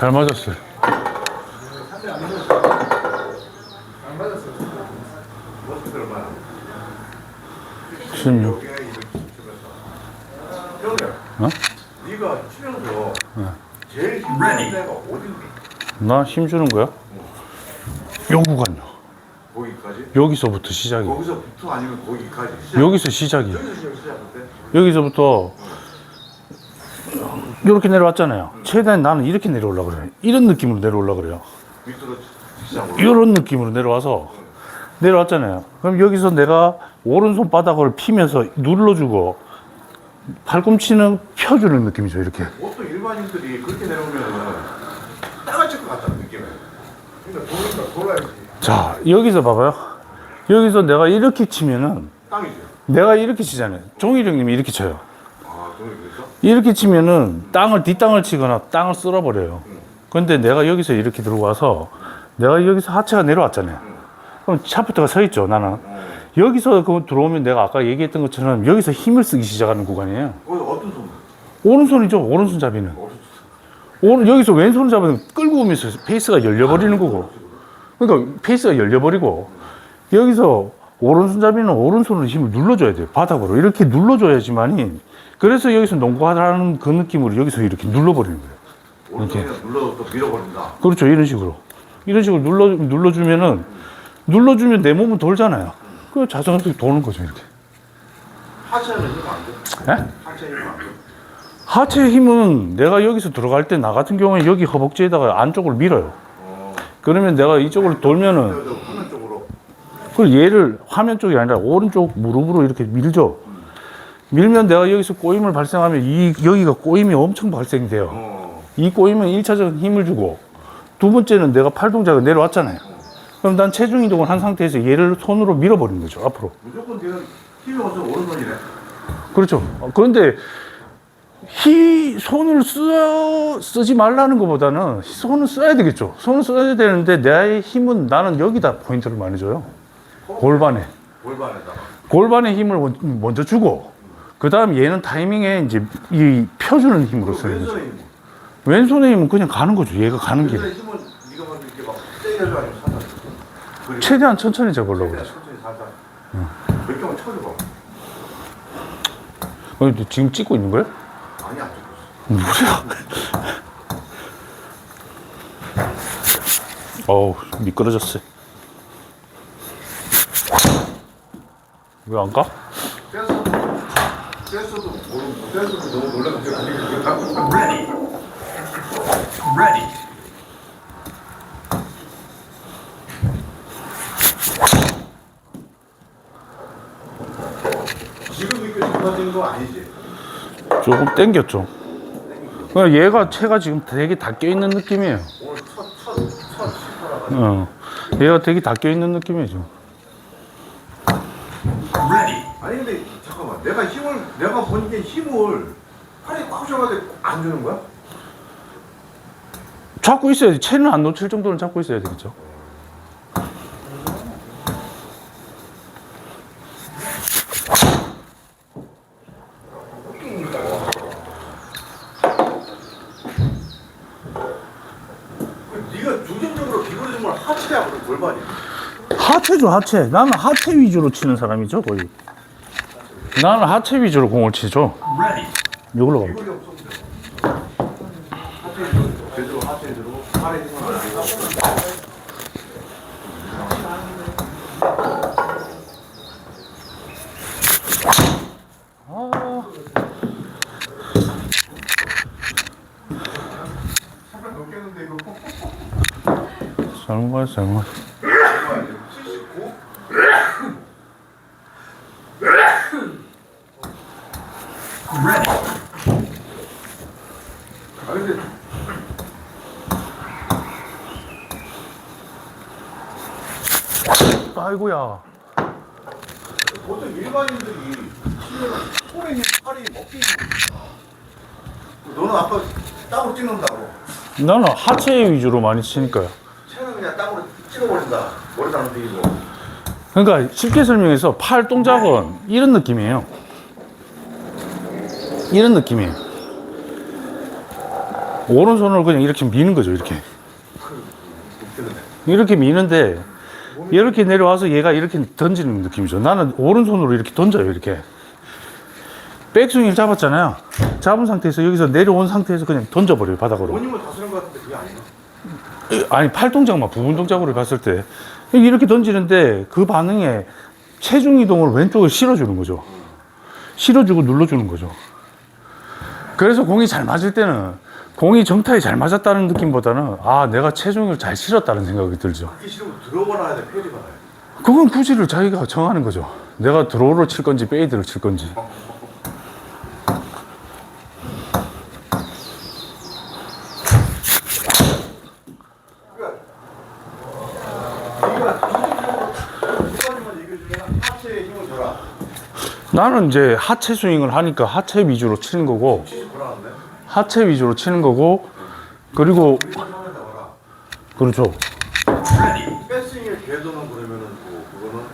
잘 맞았어요. 어떻게 얼마나? 16. 형님, 어? 네가 치면서 제일 힘든 데가 어딘데? 나 힘주는 거야? 요 구간요. 거기까지? 여기서부터 시작이. 거기서부터 아니면 거기까지? 시작. 여기서 시작이. 여기서 시작- 시작할 때? 여기서부터 이렇게 내려왔잖아요. 최대한 나는 이렇게 내려올라 그래요. 이런 느낌으로 내려올라 그래요. 이런 느낌으로 내려와서 내려왔잖아요. 그럼 여기서 내가 오른손 바닥을 피면서 눌러주고 팔꿈치는 펴주는 느낌이죠. 이렇게. 보통 일반인들이 그렇게 내려오면 따가질 것 같다는 느낌이에요. 그러니까 돌니까 돌아야지. 자 여기서 봐봐요. 여기서 내가 이렇게 치면은 땅이죠. 내가 이렇게 치잖아요. 종일 형님이 이렇게 쳐요. 이렇게 치면은 땅을 뒷땅을 치거나 땅을 쓸어버려요. 근데 내가 여기서 이렇게 들어와서 내가 여기서 하체가 내려왔잖아요. 그럼 차프트가 서 있죠. 나는 여기서 그 들어오면 내가 아까 얘기했던 것처럼 여기서 힘을 쓰기 시작하는 구간이에요. 어떤 손? 오른손이죠. 오른손 잡이는. 오른 여기서 왼손 잡으면 끌고 오면서 페이스가 열려버리는 거고. 그러니까 페이스가 열려버리고 여기서 오른손잡이는 오른손으로 힘을 눌러줘야 돼요. 바닥으로 이렇게 눌러줘야지만이 그래서 여기서 농구하라는 그 느낌으로 여기서 이렇게 눌러버리는 거예요. 눌러도 또 밀어버린다. 그렇죠. 이런 식으로. 이런 식으로 눌러, 눌러주면은, 눌러주면 내 몸은 돌잖아요. 그 자연스럽게 도는 거죠, 이렇게. 하체는 힘안 돼. 예? 하체 힘안 돼. 하체 힘은 내가 여기서 들어갈 때 나 같은 경우에 여기 허벅지에다가 안쪽을 밀어요. 어. 그러면 내가 이쪽으로 돌면은, 화면 쪽으로. 그 얘를 화면 쪽이 아니라 오른쪽 무릎으로 이렇게 밀죠. 밀면 내가 여기서 꼬임을 발생하면 이, 여기가 꼬임이 엄청 발생이 돼요. 어. 이 꼬임은 1차적인 힘을 주고 두 번째는 내가 팔 동작을 내려왔잖아요. 그럼 난 체중 이동을 한 상태에서 얘를 손으로 밀어버리는 거죠, 앞으로. 무조건 걔는 힘이 없어 오른손이네. 그렇죠. 어, 그런데 히, 손을 쓰, 쓰지 말라는 것보다는 손을 써야 되겠죠. 손을 써야 되는데 내 힘은 나는 여기다 포인트를 많이 줘요. 골반에. 골반에다가. 골반에 힘을 먼- 먼저 주고, 그 다음 얘는 타이밍에 이제 이 펴주는 힘으로 쓰는 거죠. 왼손에. 왼손에 힘은 그냥 가는 거죠. 얘가 가는 길에. 왼손에 힘은 네가 먼저 이렇게 막 때려줘 아니면 살살. 그리고 최대한 천천히 잡으려고 그러죠. 천천히 살살. 몇 개만 쳐줘봐. 어, 너 지금 찍고 있는 거야? 아니 안 찍고 있어. 뭐야? 어우, 미끄러졌어. 왜 안 가? 뺐어도 뺐어도 모르고 뺐어도 너무 놀라가지고 Ready. Ready. 지금 이렇게 좋아지는 거 아니지? 조금 땡겼죠. 그러니까 얘가 채가 지금 되게 다 껴있는 느낌이에요. 오늘 첫첫첫 시파라가 어. 얘가 되게 다 껴있는 느낌이죠. Ready. 아니 근데 잠깐만 내가 힘을 내가 보니까 힘을 팔에 꽉 잡아야 안 주는 거야? 잡고 있어야지. 채는 안 놓칠 정도는 잡고 있어야 되겠죠. 그 네가 중점적으로 비거리는 걸 하체야 그래 골반이 하체죠, 하체. 나는 하체 위주로 치는 사람이죠, 거의. 나는 하체 위주로 공을 치죠. 이걸로 가면. 비거리 없어 하체 들고 제대로 하체 들고 팔에 힘을 안 주고 잠깐 넘겠는데 이거 잘못 봤어, 잘못 봤어. 79? Ready. 아 근데 아이고야. 보통 일반인들이 손에 힘, 팔이 힘. 너는 아까 땅으로 찍는다고. 나는 하체 위주로 많이 치니까요. 채는 그냥 땅으로 찍어버린다. 머리 다 움직이고. 그러니까 쉽게 설명해서 팔 동작은 이런 느낌이에요. 이런 느낌이에요. 오른손으로 그냥 이렇게 미는 거죠, 이렇게. 이렇게 미는데, 이렇게 내려와서 얘가 이렇게 던지는 느낌이죠. 나는 오른손으로 이렇게 던져요, 이렇게. 백스윙을 잡았잖아요. 잡은 상태에서 여기서 내려온 상태에서 그냥 던져버려요, 바닥으로. 원님을 다스린 것 같은데 그게 아니에요. 아니 팔 동작만 부분 동작으로 봤을 때 이렇게 던지는데 그 반응에 체중 이동을 왼쪽에 실어주는 거죠. 실어주고 눌러주는 거죠. 그래서 공이 잘 맞을 때는 공이 정타에 잘 맞았다는 느낌보다는 아 내가 체중을 잘 실었다는 생각이 들죠. 그게 싫으면 들어오거나 해야 돼, 페이드가 나요. 그건 구질을 자기가 정하는 거죠. 내가 드로우를 칠 건지 페이드를 칠 건지. 후반님은 얘기해주면 하체에 힘을 줘라. 나는 이제 하체 스윙을 하니까 하체 위주로 치는 거고. 하체 위주로 치는 거고 그리고. 그렇죠. 백스윙의 궤도는 그러면은 뭐 그거는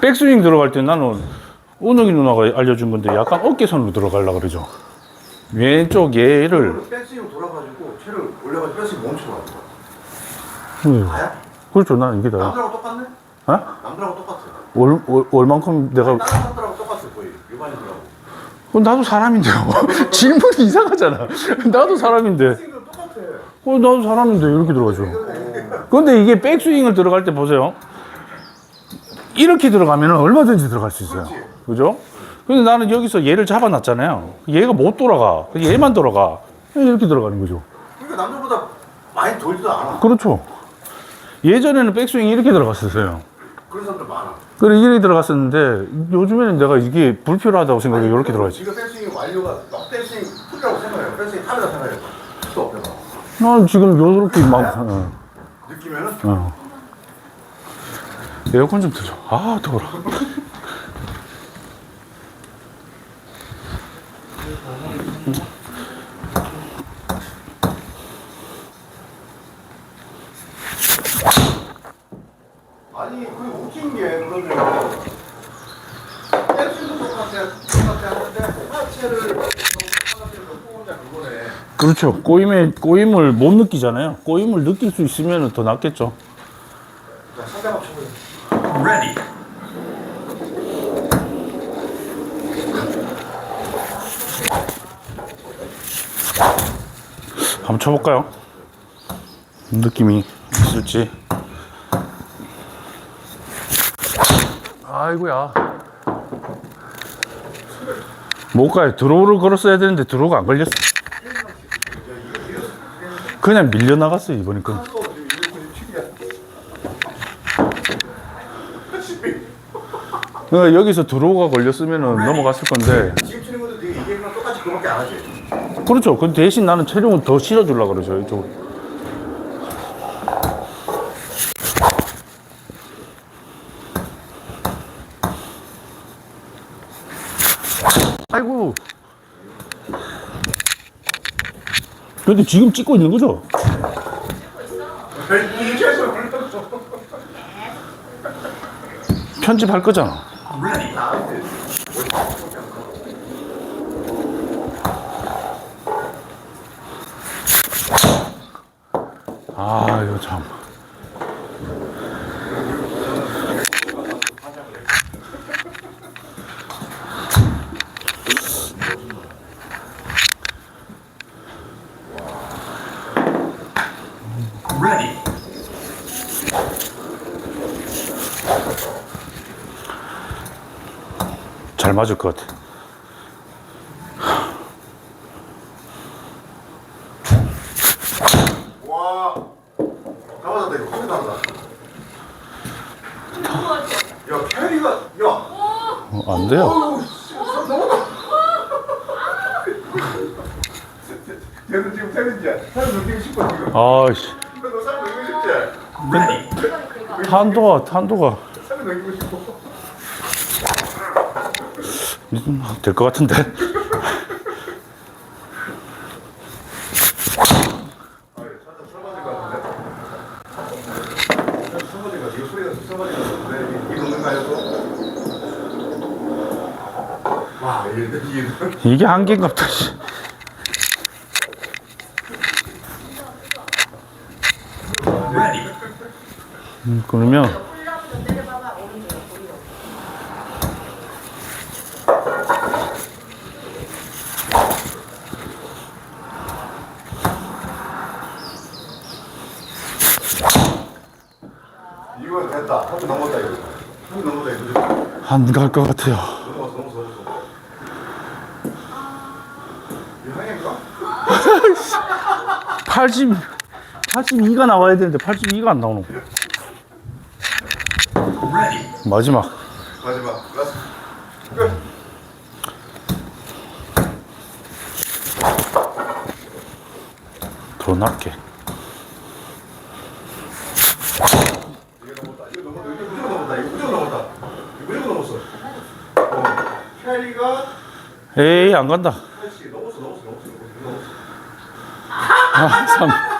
백스윙 들어갈 때 나는 은혁이 누나가 알려준 건데 약간 어깨선으로 들어가려고 그러죠. 왼쪽 얘를 백스윙 돌아가지고 채를 올려가지고 백스윙 멈춰가는 거야. 음, 다야? 그렇죠. 나는 이게 다. 남들하고 똑같네? 어? 남들하고 똑같아. 얼, 얼, 얼만큼 내가 다른 사람들하고 똑같아. 어, 나도 사람인데요. 질문이 이상하잖아. 나도 사람인데. 어, 나도 사람인데 이렇게 들어가죠. 근데 이게 백스윙을 들어갈 때 보세요. 이렇게 들어가면 얼마든지 들어갈 수 있어요. 그죠? 근데 나는 여기서 얘를 잡아놨잖아요. 얘가 못 돌아가. 얘만 돌아가. 이렇게 들어가는 거죠. 그러니까 남들보다 많이 돌지도 않아. 그렇죠. 예전에는 백스윙이 이렇게 들어갔었어요. 그런 사람들 많아. 그래 이렇게 들어갔었는데 요즘에는 내가 이게 불필요하다고 생각해 이렇게 들어가지. 지금 백스윙 완료가 막 백스윙 풀이라고 생각해요. 백스윙 탑이라고 생각해요. 또 없잖아. 난 지금 요렇게 막 어, 느끼면은 어. 에어컨 좀 틀죠. 아 더워라. 아니 그 웃긴 게 그러면 백스윙도 똑같아 똑같아 하는데 하체를 하체를 또 혼자 그렇죠. 꼬임에 꼬임을 못 느끼잖아요. 꼬임을 느낄 수 있으면 더 낫겠죠. Ready. 한번 쳐볼까요? 느낌이 있을지. 아이고야. 못 가요. 드로우를 걸었어야 되는데 드로우가 안 걸렸어. 그냥 밀려 나갔어요 이번에 건. 그러니까 여기서 드로우가 걸렸으면 넘어갔을 건데. 지금 네가 얘기한 거랑 똑같이 그거밖에 안 하지. 그렇죠. 그 대신 나는 체력을 더 실어주려고 그러죠 이쪽. 아이고. 근데 지금 찍고 있는 거죠? 편집할 거잖아. 아, 이거 참. Ready. 잘 맞을 것 같아. 와. 나왔다 이거 커피 나온다. 야 캐리가 야. 어, 안 돼요. 어우 씨. 넘어가. 얘는 지금 태민이야. 사람 느끼고 싶어 지금. 아이씨. 너 사람 느끼고 싶지? 탄도가, 탄도가. 사람 느끼고 싶어. 음, 될것 같은데. 이게 한계인가 보다. 음, 그러면 안 갈 것 같아요. 넘었어 넘었어 넘었어. 이거 향인가? 80, 82가 나와야 되는데 82가 안 나오는 거야. 레디. 마지막. 마지막. 더 낮게. 이거 넘었다. 이거 넘었다. 이거 무조건 넘었다. 이거 무조건 넘었다. 이거 무조건 넘었어. 어. 캐리가 에이, 안 간다. 80 넘었어 넘었어 넘었어 넘었어. 아, 3.